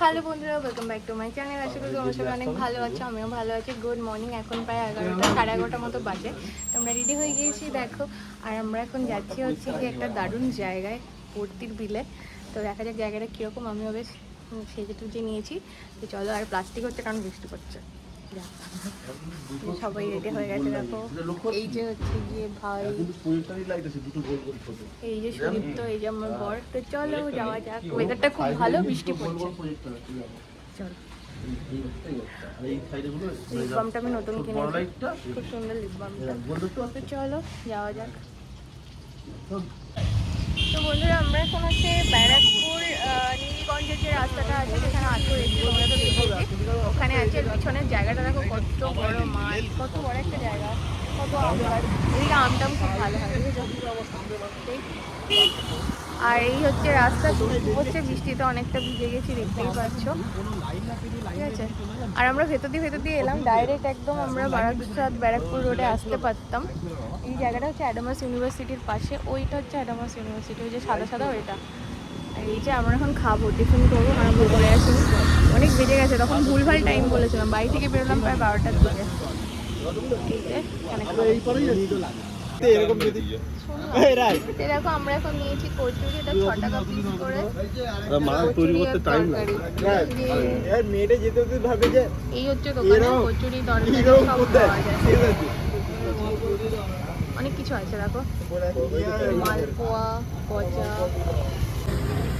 Hello বন্ধুরা welcome back to my channel আশা করি তোমরা সবাই অনেক ভালো আছো আমিও ভালো আছি। গুড মর্নিং এখন প্রায় এগারোটা সাড়ে এগারোটার মতো বাজে। তো আমরা রেডি হয়ে গিয়েছি দেখো। আর আমরা এখন যাচ্ছি হচ্ছে কি একটা দারুণ জায়গায় ভর্তির বিলে। তো দেখা যাক জায়গাটা কীরকম আমি বেশ সেজে টুজে নিয়েছি। তো চলো আর প্লাস্টিক হচ্ছে কারণ বৃষ্টি করছে সবাই রেডি হয়ে গেছে দেখো। এই যে হচ্ছে গিয়ে ভাই। এই যে সুদীপ্ত এই যে আমার বর। তো চলো যাওয়া যাক। ওয়েদারটা খুব ভালো বৃষ্টি পড়ছে। চলো। লিপ বামটা আমি নতুন কিনেছি। খুব সুন্দর লিপ বামটা তো চলো যাওয়া যাক। তো বন্ধুরা আমরা এখন হচ্ছে ব্যারাকপুর আহ, নীলগঞ্জের যে রাস্তাটা আছে সেখানে তো ওখানে আছে পিছনের জায়গাটা দেখো কত বড় মাঠ কত বড় একটা জায়গা। আর এই হচ্ছে রাস্তা হচ্ছে বৃষ্টিতে অনেকটা ভিজে গেছি দেখতেই পাচ্ছ। ঠিক আছে? আর আমরা ভেতর দিয়ে ভেতর দিয়ে এলাম ডাইরেক্ট একদম আমরা বারাকসাত ব্যারাকপুর রোডে আসতে পারতাম। এই জায়গাটা হচ্ছে অ্যাডামাস ইউনিভার্সিটির পাশে ওইটা হচ্ছে অ্যাডামাস ইউনিভার্সিটি ওই যে সাদা সাদা ওইটা। আর এই যে আমরা এখন খাব টিফিন করব কারণ ভুল করে আসিনি অনেক বেজে গেছে তখন ভুলভাল টাইম বলেছিলাম। বাড়ি থেকে বেরোলাম প্রায় বারোটার দিকে। এরকম দেখো আমরা এখন নিয়েছি কচুরি এটা ছ টাকা পিস করে। মা তৈরি করতে আর টাইম। না মেয়েটা যেতে যেতে ভাবে যে এই হচ্ছে দোকানে কচুরি তরকারি সব পাওয়া যায়। অনেক কিছু আছে দেখো। মালপোয়া গজা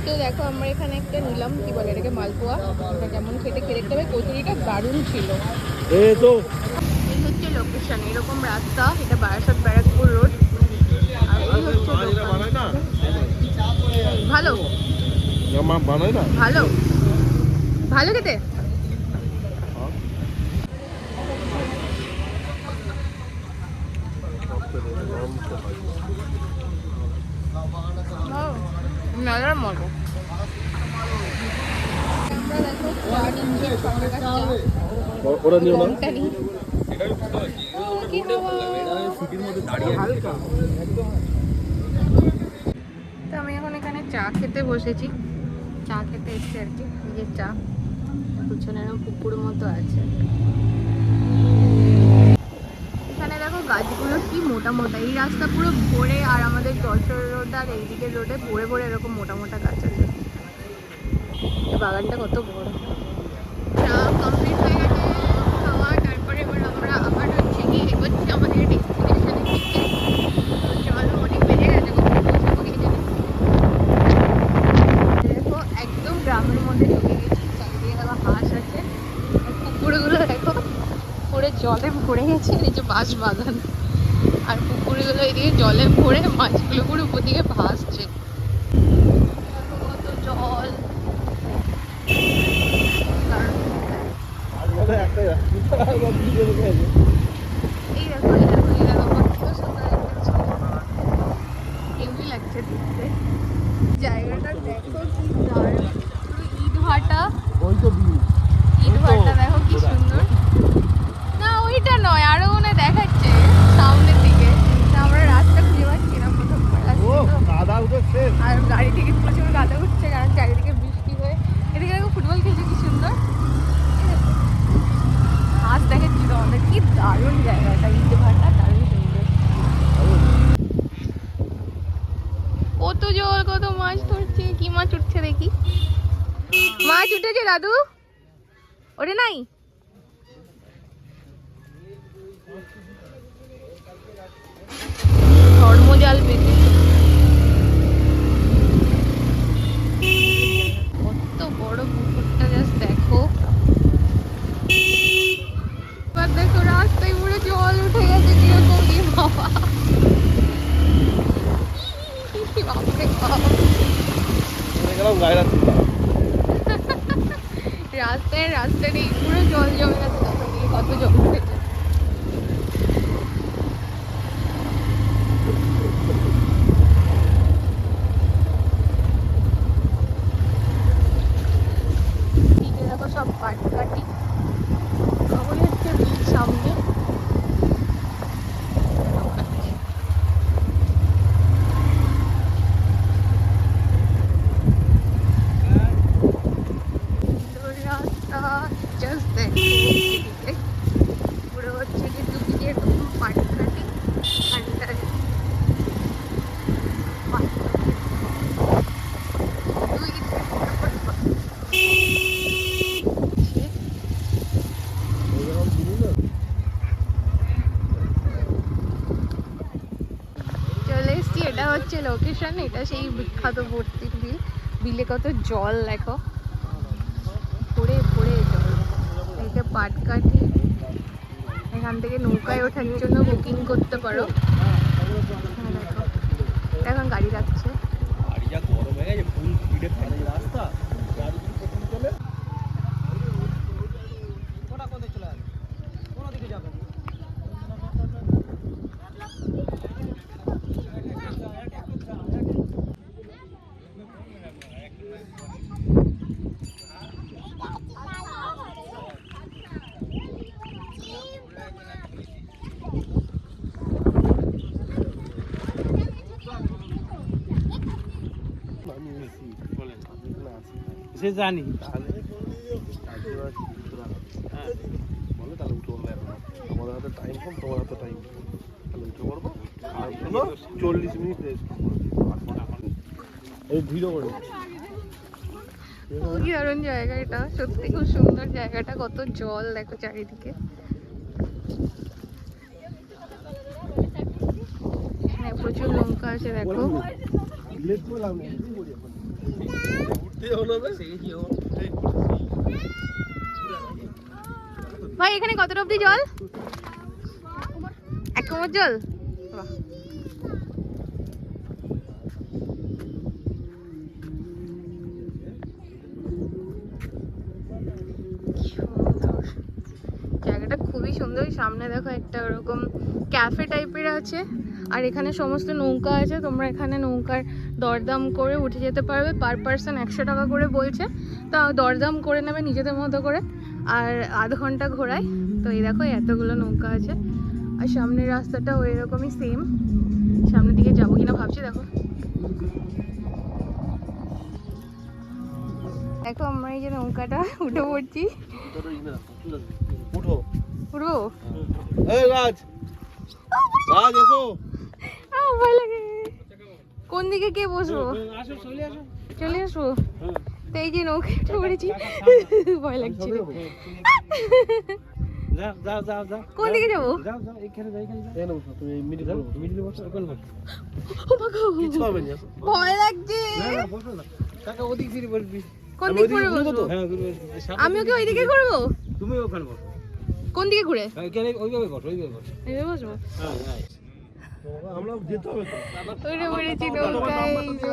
তো দেখো আমরা এখানে একটা নিলাম কি বলে এটাকে মালপোয়া। এটা কেমন খেতে? খেতে দেখতে হবে কচুরিটা দারুণ ছিল। এই তো। এই হচ্ছে লোকেশন এরকম রাস্তা এটা বারাসাত ব্যারাকপুর রোড আর এই হচ্ছে দোকান। বানায় না? ভালো? মা বানায় না? ভালো? ভালো খেতে? নালার মতো ওরা নিও না? তো আমি এখন এখানে চা খেতে বসেছি। চা খেতে এসছি আর কি নিজের চা। পিছনে এরকম পুকুর মতো আছে এখানে দেখো গাছগুলো কি মোটা মোটা এই রাস্তা পুরো ভরে আর আমাদের যশোর রোড আর এইদিকের রোডে ভরে ভরে এরকম মোটা মোটা গাছ আছে। বাগানটা কত বড়। কমপ্লিট হয়ে গেছে খাওয়া তারপরে এবার আমরা আবার হচ্ছে কি এগোচ্ছি আমাদের ডেস্টিনেশনের দিকে। চলো অনেক বেড়ে গেছে। কখন পৌঁছাবো কে জানে। দেখো একদম গ্রামের মধ্যে ঢুকে গেছি চারিদিকে দেখো হাঁস আছে। দেখো পুরো জলে ভরে গেছে এই যে বাঁশ বাগান। আর পুকুরগুলো এদিকে জলে ভরে মাছগুলো পুরো উপর দিকে ভাসছে। কত জল? আর একটা এই দেখো এই দেখো এই দেখো কত সুন্দর একটা ঝিল। কেমনি লাগছে দেখতে জায়গাটা দেখো কি দারুণ পুরো ইট ভাটা ওই তো বিল ইট ভাটা দেখো কি সুন্দর না ওইটা নয় আরও মনে দেখাচ্ছে সামনের দিকে তা আমরা রাস্তা খুঁজে পাচ্ছি না প্রথম ও রাস্তা তো। কাদা উঠে শেষ আর গাড়ি থেকে প্রচুর কাদা উঠছে কারণ চারিদিকে বৃষ্টি হয়ে এদিকে দেখো ফুটবল খেলছে কি সুন্দর হাঁস দেখাচ্ছিল আমাদের কি দারুণ জায়গাটা ইট ভাটা দারুণ সুন্দর কত কত মাছ ধরছে? কি মাছ উঠছে দেখি? মাছ উঠেছে দাদু। ওরে নাই? ধর্মজাল পেতে। 天然 লোকেশন এটা সেই বিখ্যাত ভর্তির বিল। বিলে কত জল দেখো পড়ে ভরে জল। এটা পাটকাঠি। এখান থেকে নৌকায় ওঠার জন্য বুকিং করতে পারো। হ্যাঁ, এখন গাড়ি রাখছে গাড়ি যা গরম হয়ে গেছে ফুল স্পিডে রাস্তা গাড়ি যদি প্রথম চলে কোটা কোথায় চলে আসবে কোন দিকে যাবে সে জানি। তাহলে বলে তাহলে উঠে পড়বে আমাদের হাতে টাইম কম তোমার হাতে টাইম তাহলে উঠে পড়ব। আর হলো চল্লিশ মিনিট রেস্ট এই ভিডিও করে। দারুণ জায়গা এটা। সত্যি খুব সুন্দর জায়গাটা। কত জল দেখো চারিদিকে। হ্যাঁ প্রচুর নৌকা আছে দেখো। ভাই, এখানে কতটা অব্দি জল? এক কোমর জল। জায়গাটা খুবই সুন্দর। সামনে দেখো একটা ওরকম ক্যাফে টাইপের আছে। আর এখানে সমস্ত নৌকা আছে তোমরা এখানে নৌকার দরদাম করে উঠে যেতে পারবে। পার পার্সন একশো টাকা করে বলছে। তা দরদাম করে নেবে নিজেদের মতো করে। আর আধ ঘণ্টা ঘোরায়। তো এই দেখো এতগুলো নৌকা আছে। আর সামনের রাস্তাটা ওই রকমই সেম সামনের দিকে যাব কিনা ভাবছি দেখো। দেখো আমরা এই যে নৌকাটা উঠে পড়ছি। উঠো। উঠবো? এই রাজ রাজ ভয় লাগে। কোন দিকে কে বসবো? চলে আসব তো এই যে নৌকা উঠে পড়েছি ভয় লাগছে যাও যাও যাও যাও কোন দিকে যাব ভয় লাগছে। কোন দিক হ্যাঁ আমিও কি ওইদিকে করব তুমি ওখানে বসো। কোন দিকে ঘুরে? এখানে ওইভাবে বসো ওইভাবে বসো। এইভাবে বসবো? হ্যাঁ হ্যাঁ। আমরা উঠে পড়েছি নৌকায়। এই যে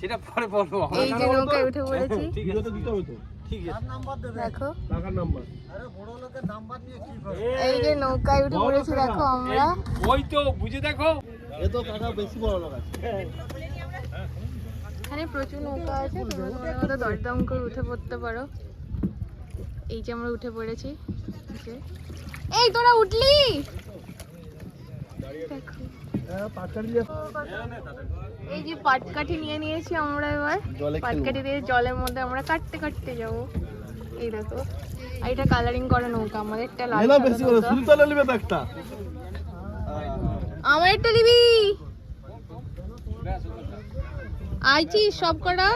সেটা পরে বলব। এই যে নৌকায় উঠে পড়েছি। ঠিক আছে। দিতে হবে তো। ঠিক আছে। দেখো। টাকার নাম্বার। এই যে নৌকায় উঠে পড়েছি দেখো আমরা। ওই তো বুঝে দেখো। এ তো কাকা বেশি বড় লোক আছে। এখানে প্রচুর নৌকা আছে তোমরা তোমাদের দরদাম করে উঠে পড়তে পারো। এই যে আমরা উঠে পড়েছি এই তোরা উঠলি দেখো হ্যাঁ পাঁচটা দিয়ে এই যে পাটকাঠি নিয়ে নিয়েছি আমরা এবার। পাটকাঠি দিয়ে জলের মধ্যে আমরা কাটতে কাটতে যাব। এই দেখো। আর এটা কালারিং করা নৌকা। আমাদের একটা লাল বেশি করে। সুলতান নেবে একটা। আমার একটা নিবি। আইছি সব কটা।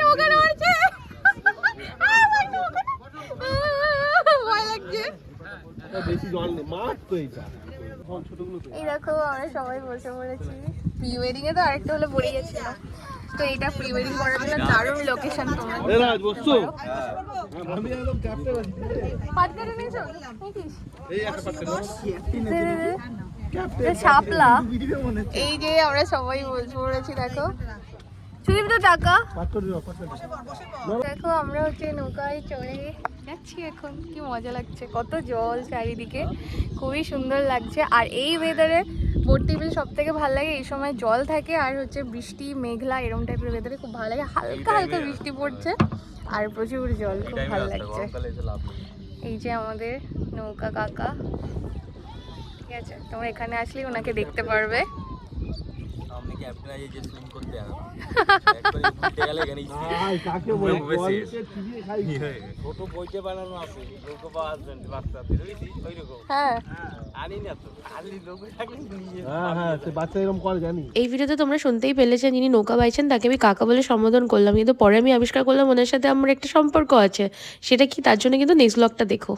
নৌকা নড়ছে আহ, ভাই, নৌকা। আহ, ভয় লাগছে বেশি জল নেই মাঠ তো এইটা এই দেখো আমরা সবাই বসে পড়েছি। প্রি ওয়েডিং এ তো আরেকটা হলে পড়ে গেছিলাম। তো এটা প্রি ওয়েডিং করার জন্য দারুণ লোকেশন তোমরা। এ রাজ বসছো? আমি একদম ক্যাপ্টেন আছি। পাট কেটে নিয়েছো? এই একটা শাপলা। এই যে আমরা সবাই বসে পড়েছি দেখো। চুরি তো টাকা দেখো, আমরা হচ্ছে নৌকায় চড়ে যাচ্ছি এখন। কি মজা লাগছে, কত জল চারিদিকে, খুবই সুন্দর লাগছে। আর এই ওয়েদারে ভর্তি বিল সব থেকে ভালো লাগে, এই সময় জল থাকে আর হচ্ছে বৃষ্টি, মেঘলা এরকম টাইপের ওয়েদারে খুব ভালো লাগে। হালকা হালকা বৃষ্টি পড়ছে আর প্রচুর জল, খুব ভালো লাগছে। এই যে আমাদের নৌকা কাকা। ঠিক আছে, তোমরা এখানে আসলে ওনাকে দেখতে পারবে। ক্যাপ্টেন আছে যে সুইম করতে হবে। একবার উঠে গেলে এখানে আই কাকে বলে ডুবে শেষ। জলকে চিবিয়ে খাই ছোট বইতে বানানো আছে লোক পাওয়া আসবেন বাচ্চাদের ওই রকম হ্যাঁ। আনি না তো খালি লোক থাকলে নিয়ে। হ্যাঁ হ্যাঁ সে বাচ্চা এরকম করে জানি এই ভিডিওতে তোমরা শুনতেই পেলেছেন যিনি নৌকা বাইছেন তাকে আমি কাকা বলে সম্বোধন করলাম। কিন্তু পরে আমি আবিষ্কার করলাম ওনার সাথে আমার একটা সম্পর্ক আছে। সেটা কি? তার জন্য কিন্তু নেক্সট ব্লগটা দেখো।